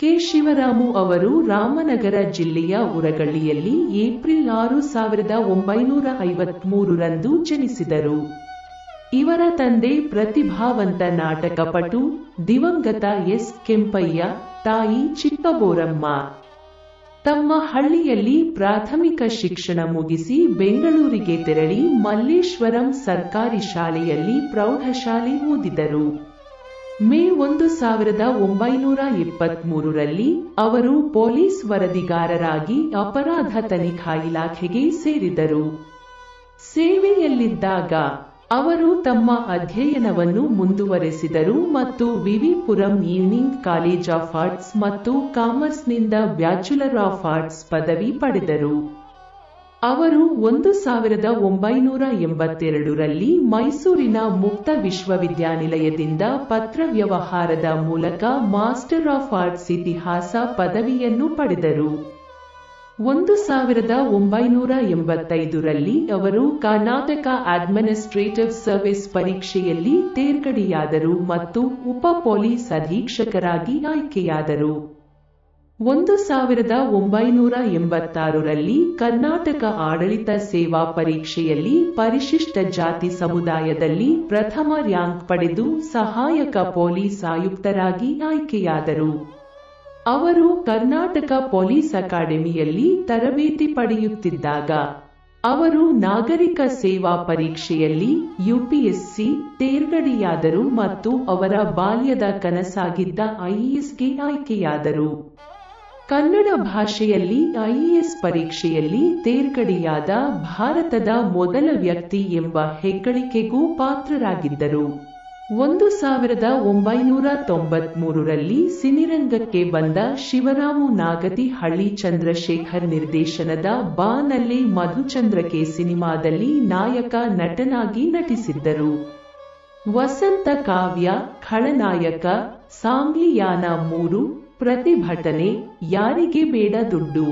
K. Shivaramu ಅವರು ರಾಮನಗರ ಜಿಲ್ಲೆಯ ಉರಗಳ್ಳಿಯಲ್ಲಿ April ಆರು ಸಾವಿರದ ಒಂಬೈನೂರ ಐವತ್ಮೂರರಂದು ಜನಿಸಿದರು. ಇವರ ತಂದೆ ಪ್ರತಿಭಾವಂತ ನಾಟಕಪಟು ದಿವಂಗತ ಎಸ್. ಕೆಂಪಯ್ಯ, ತಾಯಿ ಚಿಕ್ಕಬೋರಮ್ಮ. ತಮ್ಮ ಹಳ್ಳಿಯಲ್ಲಿ ಪ್ರಾಥಮಿಕ ಶಿಕ್ಷಣ ಮುಗಿಸಿ ಬೆಂಗಳೂರಿಗೆ ತೆರಳಿ ಮಲ್ಲೇಶ್ವರಂ ಸರ್ಕಾರಿ ಶಾಲೆಯಲ್ಲಿ ಪ್ರೌಢಶಾಲೆ ಓದಿದರು. ಮೇ ಒಂದು ಸಾವಿರದ ಒಂಬೈನೂರ ಇಪ್ಪತ್ಮೂರರಲ್ಲಿ, ಅವರು ಪೊಲೀಸ್ ವರದಿಗಾರರಾಗಿ ಅಪರಾಧ ತನಿಖಾ ಇಲಾಖೆಗೆ ಸೇರಿದರು. ಸೇವೆಯಲ್ಲಿದ್ದಾಗ, ಅವರು ತಮ್ಮ ಅಧ್ಯಯನವನ್ನು ಮುಂದುವರೆಸಿದರು ಮತ್ತು VV Puram evening college of arts ಮತ್ತು ಕಾಮರ್ಸ್ನಿಂದ ಬ್ಯಾಚುಲರ್ ಆಫ್ ಆರ್ಟ್ಸ್ ಪದವಿ ಪಡೆದರು. ಅವರು ಒಂದು ಸಾವಿರದ ಒಂಬೈನೂರ ಎಂಬತ್ತೆರಡರಲ್ಲಿ ಮೈಸೂರಿನ ಮುಕ್ತ ವಿಶ್ವವಿದ್ಯಾನಿಲಯದಿಂದ ಪತ್ರವ್ಯವಹಾರದ ಮೂಲಕ ಮಾಸ್ಟರ್ ಆಫ್ ಆರ್ಟ್ಸ್ ಇತಿಹಾಸ ಪದವಿಯನ್ನು ಪಡೆದರು. ಒಂದು ಸಾವಿರದ ಒಂಬೈನೂರ ಎಂಬತ್ತೈದರಲ್ಲಿ ಅವರು ಕರ್ನಾಟಕ ಅಡ್ಮಿನಿಸ್ಟ್ರೇಟಿವ್ ಸರ್ವಿಸ್ ಪರೀಕ್ಷೆಯಲ್ಲಿ ತೇರ್ಗಡೆಯಾದರು ಮತ್ತು ಉಪ ಪೊಲೀಸ್ ಅಧೀಕ್ಷಕರಾಗಿ ಆಯ್ಕೆಯಾದರು. ಒಂದು ಸಾವಿರದ ಒಂಬೈನೂರ ಎಂಬತ್ತಾರರಲ್ಲಿ ಕರ್ನಾಟಕ ಆಡಳಿತ ಸೇವಾ ಪರೀಕ್ಷೆಯಲ್ಲಿ ಪರಿಶಿಷ್ಟ ಜಾತಿ ಸಮುದಾಯದಲ್ಲಿ ಪ್ರಥಮ ರ್ಯಾಂಕ್ ಪಡೆದು ಸಹಾಯಕ ಪೊಲೀಸ್ ಆಯುಕ್ತರಾಗಿ ಆಯ್ಕೆಯಾದರು. ಅವರು ಕರ್ನಾಟಕ ಪೊಲೀಸ್ ಅಕಾಡೆಮಿಯಲ್ಲಿ ತರಬೇತಿ ಪಡೆಯುತ್ತಿದ್ದಾಗ, ಅವರು ನಾಗರಿಕ ಸೇವಾ ಪರೀಕ್ಷೆಯಲ್ಲಿ ಯುಪಿಎಸ್ಸಿ ತೇರ್ಗಡೆಯಾದರು ಮತ್ತು ಅವರ ಬಾಲ್ಯದ ಕನಸಾಗಿದ್ದ ಐಇಎಸ್ಗೆ ಆಯ್ಕೆಯಾದರು. ಕನ್ನಡ ಭಾಷೆಯಲ್ಲಿ ಐಎಎಸ್ ಪರೀಕ್ಷೆಯಲ್ಲಿ ತೇರ್ಗಡೆಯಾದ ಭಾರತದ ಮೊದಲ ವ್ಯಕ್ತಿ ಎಂಬ ಹೆಗ್ಗಳಿಕೆಗೂ ಪಾತ್ರರಾಗಿದ್ದರು. ಒಂದು ಸಾವಿರದ ಒಂಬೈನೂರ ತೊಂಬತ್ಮೂರರಲ್ಲಿ ಸಿನಿರಂಗಕ್ಕೆ ಬಂದ ಶಿವರಾಮು ನಾಗತಿ ಹಳ್ಳಿ ಚಂದ್ರಶೇಖರ್ ನಿರ್ದೇಶನದ ಬಾನಲ್ಲಿ ಮಧುಚಂದ್ರಕೆ ಸಿನಿಮಾದಲ್ಲಿ ನಾಯಕ ನಟನಾಗಿ ನಟಿಸಿದ್ದರು. ವಸಂತ ಕಾವ್ಯ, ಖಳನಾಯಕ, ಸಾಂಗ್ಲಿಯಾನ ಮೂರು ಪ್ರತಿಭಟನೆ ಯಾರಿಗೆ ಬೇಡ ದುಡ್ಡು?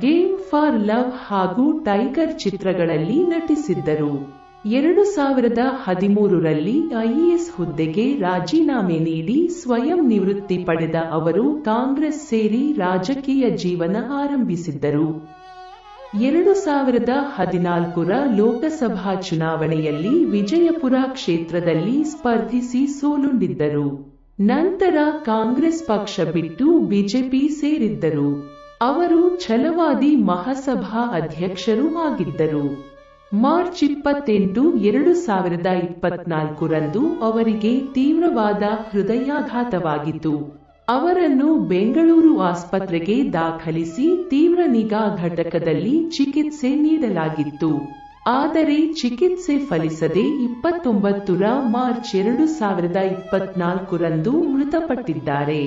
ಗೇಮ್ ಫಾರ್ ಲವ್ ಹಾಗೂ ಟೈಗರ್ ಚಿತ್ರಗಳಲ್ಲಿ ನಟಿಸಿದ್ದರು. ಎರಡು ಸಾವಿರದ ಹದಿಮೂರರಲ್ಲಿ ಐಎಎಸ್ ಹುದ್ದೆಗೆ ರಾಜೀನಾಮೆ ನೀಡಿ ಸ್ವಯಂ ನಿವೃತ್ತಿ ಪಡೆದ ಅವರು ಕಾಂಗ್ರೆಸ್ ಸೇರಿ ರಾಜಕೀಯ ಜೀವನ ಆರಂಭಿಸಿದ್ದರು. ಎರಡು ಸಾವಿರದ ಹದಿನಾಲ್ಕರ ಲೋಕಸಭಾ ಚುನಾವಣೆಯಲ್ಲಿ ವಿಜಯಪುರ ಕ್ಷೇತ್ರದಲ್ಲಿ ಸ್ಪರ್ಧಿಸಿ ಸೋಲುಂಡಿದ್ದರು. ನಂತರ ಕಾಂಗ್ರೆಸ್ ಪಕ್ಷ ಬಿಟ್ಟು ಬಿಜೆಪಿ ಸೇರಿದ್ದರು. ಅವರು ಛಲವಾದಿ ಮಹಾಸಭಾ ಅಧ್ಯಕ್ಷರೂ ಆಗಿದ್ದರು. ಮಾರ್ಚ್ ಇಪ್ಪತ್ತೆಂಟು, ಎರಡು ಸಾವಿರದ ಇಪ್ಪತ್ನಾಲ್ಕರಂದು ಅವರಿಗೆ ತೀವ್ರವಾದ ಹೃದಯಾಘಾತವಾಗಿತ್ತು. ಅವರನ್ನು ಬೆಂಗಳೂರು ಆಸ್ಪತ್ರೆಗೆ ದಾಖಲಿಸಿ ತೀವ್ರ ನಿಗಾ ಘಟಕದಲ್ಲಿ ಚಿಕಿತ್ಸೆ ನೀಡಲಾಗಿತ್ತು. ಆದರೆ ಚಿಕಿತ್ಸೆ ಫಲಿಸದೆ ಇಪ್ಪತ್ತೊಂಬತ್ತರ ಮಾರ್ಚ್ ಎರಡು ಸಾವಿರದ ಇಪ್ಪತ್ನಾಲ್ಕರಂದು ಮೃತಪಟ್ಟಿದ್ದಾರೆ.